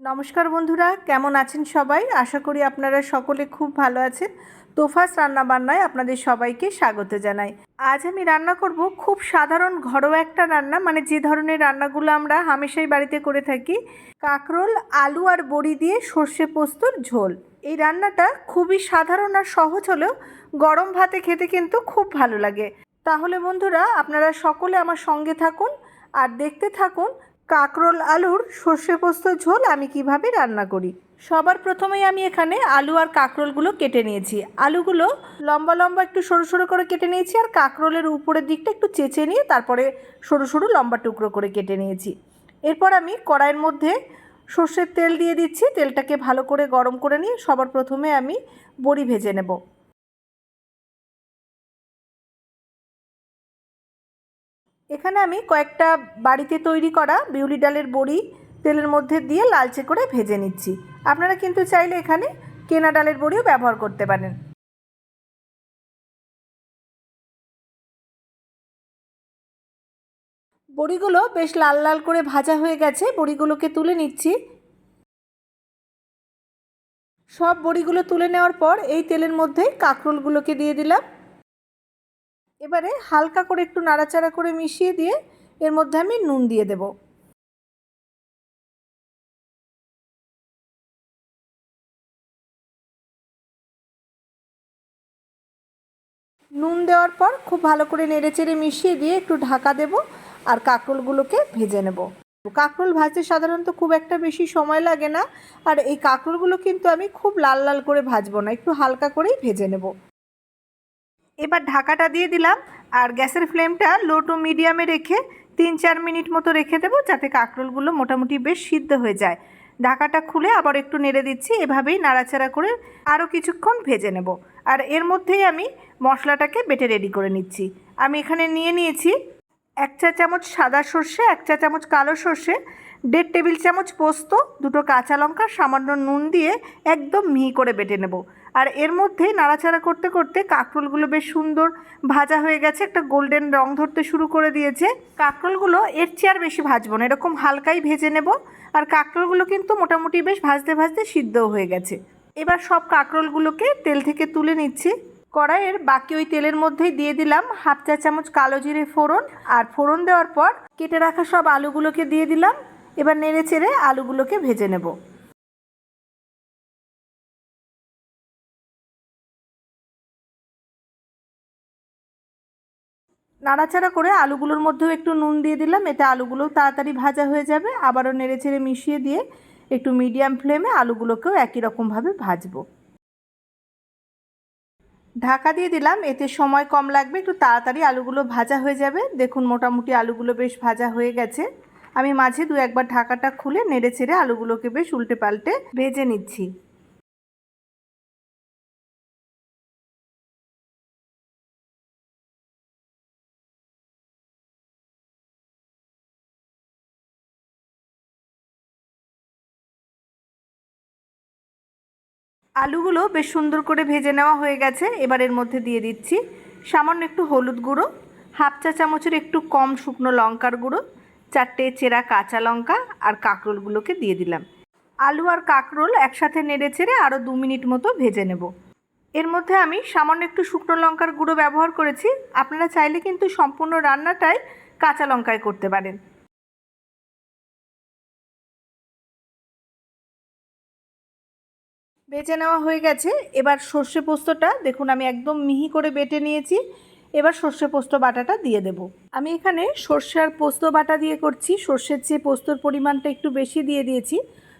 নমস্কার বন্ধুরা, কেমন আছেন সবাই? আশা করি আপনারা সকলে খুব ভালো আছেন। তোফাস রান্নাবান্নায় আপনাদের সবাইকে স্বাগত জানাই। আজ আমি রান্না করব খুব সাধারণ ঘরোয়া একটা রান্না মানে যে ধরনের রান্নাগুলো আমরা হামেশাই বাড়িতে করে থাকি। কাঁকরোল, আলু আর বড়ি দিয়ে সর্ষে পোস্তর ঝোল। এই রান্নাটা খুবই সাধারণ আর সহজ হলেও গরম ভাতে খেতে কিন্তু খুব ভালো লাগে। তাহলে বন্ধুরা, আপনারা সকলে আমার সঙ্গে থাকুন আর দেখতে থাকুন কাঁকরোল, আলুর সর্ষে পোস্ত ঝোল আমি কীভাবে রান্না করি? সবার প্রথমেই আমি এখানে আলু আর কাঁকরোলগুলো কেটে নিয়েছি। আলুগুলো লম্বা লম্বা একটু সরু সরু করে কেটে নিয়েছি আর কাঁকরোলের উপরের দিকটা একটু চেঁচে নিয়ে তারপরে সরু সরু লম্বা টুকরো করে কেটে নিয়েছি। এরপর আমি কড়াইয়ের মধ্যে সর্ষের তেল দিয়ে দিচ্ছি। তেলটাকে ভালো করে গরম করে নিয়ে সবার প্রথমে আমি বড়ি ভেজে নেব। এখানে আমি কয়েকটা বাড়িতে তৈরি করা বিউলি ডালের বড়ি তেলের মধ্যে দিয়ে লালচে করে ভেজে নিচ্ছি। আপনারা কিন্তু চাইলে এখানে কেনা ডালের বড়িও ব্যবহার করতে পারেন। বড়িগুলো বেশ লাল লাল করে ভাজা হয়ে গেছে। বড়িগুলোকে তুলে নিচ্ছি। সব বড়িগুলো তুলে নেওয়ার পর এই তেলের মধ্যে কাঁকরোলগুলোকে দিয়ে দিলাম। এবারে হালকা করে একটু নাড়াচাড়া করে মিশিয়ে দিয়ে এর মধ্যে আমি নুন দিয়ে দেব। নুন দেওয়ার পর খুব ভালো করে নেড়েচেড়ে মিশিয়ে দিয়ে একটু ঢাকা দেব আর কাঁকরোলগুলোকে ভেজে নেব। কাঁকরোল ভাজতে সাধারণত খুব একটা বেশি সময় লাগে না আর এই কাঁকরোলগুলো কিন্তু আমি খুব লাল লাল করে ভাজবো না, একটু হালকা করেই ভেজে নেব। এবার ঢাকাটা দিয়ে দিলাম আর গ্যাসের ফ্লেমটা লো টু মিডিয়ামে রেখে তিন চার মিনিট মতো রেখে দেবো যাতে কাঁকরোলগুলো মোটামুটি বেশ সিদ্ধ হয়ে যায়। ঢাকাটা খুলে আবার একটু নেড়ে দিচ্ছি, এভাবেই নাড়াচাড়া করে আরও কিছুক্ষণ ভেজে নেব। আর এর মধ্যেই আমি মশলাটাকে বেটে রেডি করে নিচ্ছি। আমি এখানে নিয়ে নিয়েছি এক চা চামচ সাদা সর্ষে, এক চা চামচ কালো সর্ষে, দেড় টেবিল চামচ পোস্ত, দুটো কাঁচা লঙ্কা, সামান্য নুন দিয়ে একদম মিহি করে বেটে নেব। আর এর মধ্যে নাড়াচাড়া করতে করতে কাঁকরোলগুলো বেশ সুন্দর ভাজা হয়ে গেছে, একটা গোল্ডেন রং ধরতে শুরু করে দিয়েছে। কাঁকরোলগুলো এর চেয়ে আর বেশি ভাজবো না, এরকম হালকাই ভেজে নেব। আর কাঁকরোলগুলো কিন্তু মোটামুটি বেশ ভাজতে ভাজতে সিদ্ধও হয়ে গেছে। এবার সব কাঁকরোলগুলোকে তেল থেকে তুলে নিচ্ছি। কড়াইয়ের বাকি ওই তেলের মধ্যেই দিয়ে দিলাম হাফ চা চামচ কালো জিরে ফোড়ন। আর ফোড়ন দেওয়ার পর কেটে রাখা সব আলুগুলোকে দিয়ে দিলাম। এবার নেড়ে চেড়ে আলুগুলোকে ভেজে নেব। নাড়াচাড়া করে আলুগুলোর মধ্যেও একটু নুন দিয়ে দিলাম। এতে আলুগুলো তাড়াতাড়ি ভাজা হয়ে যাবে। আবারও নেড়ে চেড়ে মিশিয়ে দিয়ে একটু মিডিয়াম ফ্লেমে আলুগুলোকেও একই রকমভাবে ভাজবো। ঢাকা দিয়ে দিলাম। এতে সময় কম লাগবে। একটু তাড়াতাড়ি আলুগুলো ভাজা হয়ে যাবে। দেখুন, মোটামুটি আলুগুলো বেশ ভাজা হয়ে গেছে। আমি মাঝে দু একবার ঢাকাটা খুলে নেড়ে ছেড়ে আলুগুলোকে বেশ উল্টে পাল্টে ভেজে নিচ্ছি। আলুগুলো বেশ সুন্দর করে ভেজে নেওয়া হয়ে গেছে। এবার এর মধ্যে দিয়ে দিচ্ছি সামান্য একটু হলুদ গুঁড়ো, হাফ চা চামচের একটু কম শুকনো লঙ্কার গুঁড়ো, চারটে চেরা কাঁচা লঙ্কা আর কাঁকরোলগুলোকে দিয়ে দিলাম। আলু আর কাঁকরোল একসাথে নেড়ে চেড়ে আরও দু মিনিট মতো ভেজে নেব। এর মধ্যে আমি সামান্য একটু শুকনো লঙ্কার গুঁড়ো ব্যবহার করেছি। আপনারা চাইলে কিন্তু সম্পূর্ণ রান্নাটাই কাঁচা লঙ্কায় করতে পারেন। বেটে নেওয়া হয়ে গেছে। এবার সর্ষে পোস্তটা, দেখুন আমি একদম মিহি করে বেটে নিয়েছি। এবার সর্ষে পোস্ত বাটাটা দিয়ে দেব। আমি এখানে সর্ষে আর পোস্ত বাটা দিয়ে করছি। সর্ষের চেয়ে পোস্তর পরিমাণটা একটু বেশি দিয়ে দিয়েছি।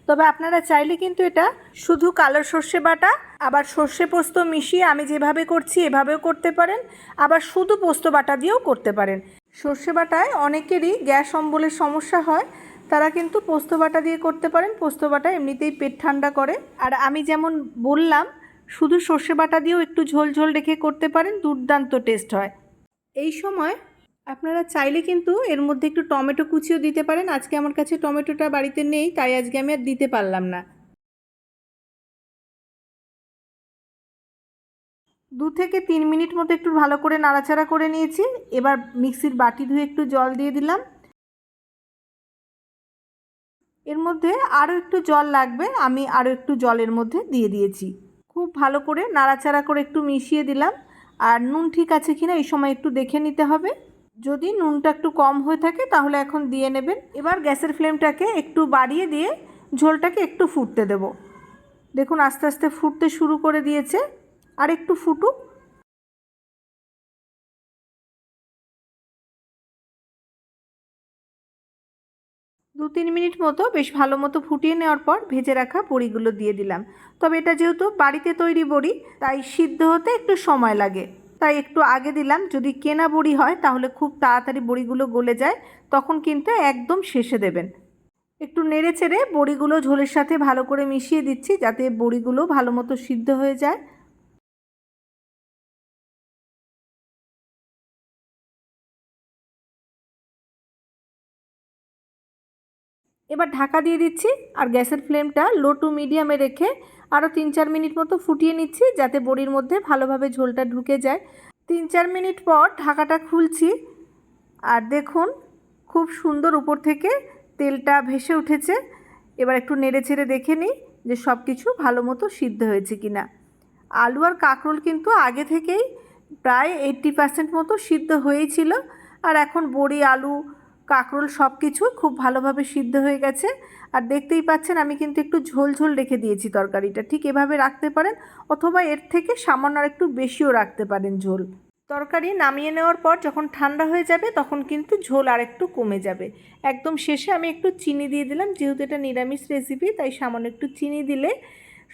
তবে আপনারা চাইলে কিন্তু এটা শুধু কালো সর্ষে বাটা, আবার সর্ষে পোস্ত মিশিয়ে আমি যেভাবে করছি এভাবেও করতে পারেন, আবার শুধু পোস্ত বাটা দিয়েও করতে পারেন। সর্ষে বাটায় অনেকেরই গ্যাস অম্বলের সমস্যা হয় তারা কিন্তু পোস্ত বাটা দিয়ে করতে পারেন। পোস্ত বাটা এমনিতেই পেট ঠান্ডা করে। আর আমি যেমন বললাম, শুধু সর্ষে বাটা দিয়েও একটু ঝোল ঝোল রেখে করতে পারেন, দুর্দান্ত টেস্ট হয়। এই সময় আপনারা চাইলে কিন্তু এর মধ্যে একটু টমেটো কুচিও দিতে পারেন। আজকে আমার কাছে টমেটোটা বাড়িতে নেই, তাই আজকে আমি আর দিতে পারলাম না। দু থেকে তিন মিনিট মতো একটু ভালো করে নাড়াচাড়া করে নিয়েছি। এবার মিক্সির বাটি ধুয়ে একটু জল দিয়ে দিলাম। এর মধ্যে আরও একটু জল লাগবে, আমি আরও একটু জলের মধ্যে দিয়ে দিয়েছি। খুব ভালো করে নাড়াচাড়া করে একটু মিশিয়ে দিলাম। আর নুন ঠিক আছে কিনা এই সময় একটু দেখে নিতে হবে। যদি নুনটা একটু কম হয়ে থাকে তাহলে এখন দিয়ে নেবেন। এবার গ্যাসের ফ্লেমটাকে একটু বাড়িয়ে দিয়ে ঝোলটাকে একটু ফুটতে দেব। দেখুন আস্তে আস্তে ফুটতে শুরু করে দিয়েছে। আর একটু ফুটুক। দু তিন মিনিট মতো বেশ ভালো মতো ফুটিয়ে নেওয়ার পর ভেজে রাখা বড়িগুলো দিয়ে দিলাম। তবে এটা যেহেতু বাড়িতে তৈরি বড়ি, তাই সিদ্ধ হতে একটু সময় লাগে। তাই একটু আগে দিলাম, যদি কেনা বড়ি হয় তাহলে খুব তাড়াতাড়ি বড়িগুলো গলে যায়, তখন কিন্তু একদম শেষে দেবেন। একটু নেড়ে চেড়ে বড়িগুলো ঝোলের সাথে ভালো করে মিশিয়ে দিচ্ছি, যাতে বড়িগুলো ভালো মতো সিদ্ধ হয়ে যায়। এবার ঢাকা দিয়ে দিচ্ছি আর গ্যাসের ফ্লেমটা লো টু মিডিয়ামে রেখে আরও তিন চার মিনিট মতো ফুটিয়ে নিচ্ছি যাতে বড়ির মধ্যে ভালোভাবে ঝোলটা ঢুকে যায়। তিন চার মিনিট পর ঢাকাটা খুলছি। আর দেখুন, খুব সুন্দর উপর থেকে তেলটা ভেসে উঠেছে। এবার একটু নেড়ে ছেড়ে দেখে নিই যে সব কিছু ভালো মতো সিদ্ধ হয়েছে কি না আলু আর কাঁকরোল কিন্তু আগে থেকেই প্রায় এইট্টি পার্সেন্ট মতো সিদ্ধ হয়েই ছিল আর এখন বড়ি, আলু কাঁকরোল সব কিছু খুব ভালোভাবে সিদ্ধ হয়ে গেছে। আর দেখতেই পাচ্ছেন, আমি কিন্তু একটু ঝোল ঝোল রেখে দিয়েছি তরকারিটা। ঠিক এভাবে রাখতে পারেন অথবা এর থেকে সামান্য আর একটু বেশিও রাখতে পারেন ঝোল। তরকারি নামিয়ে নেওয়ার পর যখন ঠান্ডা হয়ে যাবে, তখন কিন্তু ঝোল আর একটু কমে যাবে। একদম শেষে আমি একটু চিনি দিয়ে দিলাম, যেহেতু এটা নিরামিষ রেসিপি তাই সামান্য একটু চিনি দিলে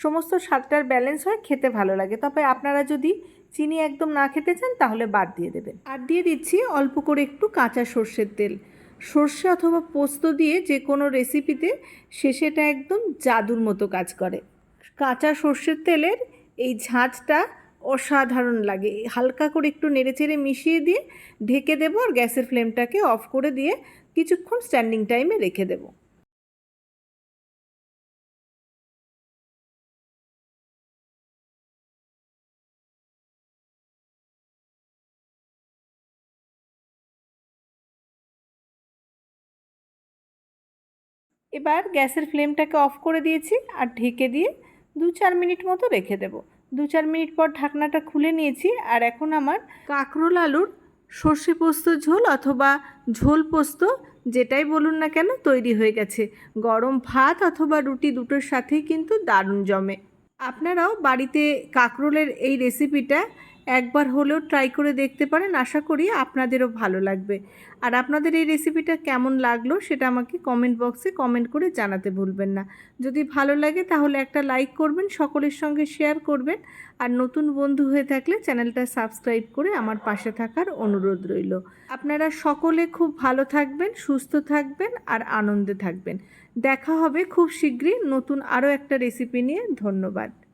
সমস্ত স্বাদটার ব্যালেন্স হয়, খেতে ভালো লাগে। তবে আপনারা যদি চিনি একদম না খেতে চান, তাহলে বাদ দিয়ে দেবেন। আর দিয়ে দিচ্ছি অল্প করে একটু কাঁচা সর্ষের তেল। সর্ষে অথবা পোস্ত দিয়ে যে কোনো রেসিপিতে শেষেটা একদম জাদুর মতো কাজ করে। কাঁচা সর্ষের তেলের এই ঝাঁঝটা অসাধারণ লাগে। হালকা করে একটু নেড়েচেড়ে মিশিয়ে দিয়ে ঢেকে দেবো আর গ্যাসের ফ্লেমটাকে অফ করে দিয়ে কিছুক্ষণ স্ট্যান্ডিং টাইমে রেখে দেবো। এবার গ্যাসের ফ্লেমটাকে অফ করে দিয়েছি আর ঢেকে দিয়ে দু চার মিনিট মতো রেখে দেবো। দু চার মিনিট পর ঢাকনাটা খুলে নিয়েছি আর এখন আমার কাঁকরোল আলুর সর্ষে পোস্ত ঝোল অথবা ঝোল পোস্ত যেটাই বলুন না কেন তৈরি হয়ে গেছে। গরম ভাত অথবা রুটি দুটোর সাথেই কিন্তু দারুণ জমে। আপনারাও বাড়িতে কাঁকরোলের এই রেসিপিটা একবার হলেও ট্রাই করে দেখতে পারেন। আশা করি আপনাদেরও ভালো লাগবে। আর আপনাদের এই রেসিপিটা কেমন লাগল সেটা আমাকে কমেন্ট বক্সে কমেন্ট করে জানাতে ভুলবেন না। যদি ভালো লাগে তাহলে একটা লাইক করবেন, সকলের সঙ্গে শেয়ার করবেন। আর নতুন বন্ধু হয়ে থাকলে চ্যানেলটা সাবস্ক্রাইব করে আমার পাশে থাকার অনুরোধ রইল। আপনারা সকলে খুব ভালো থাকবেন, সুস্থ থাকবেন আর আনন্দে থাকবেন। দেখা হবে খুব শীঘ্রই নতুন আরও একটা রেসিপি নিয়ে। ধন্যবাদ।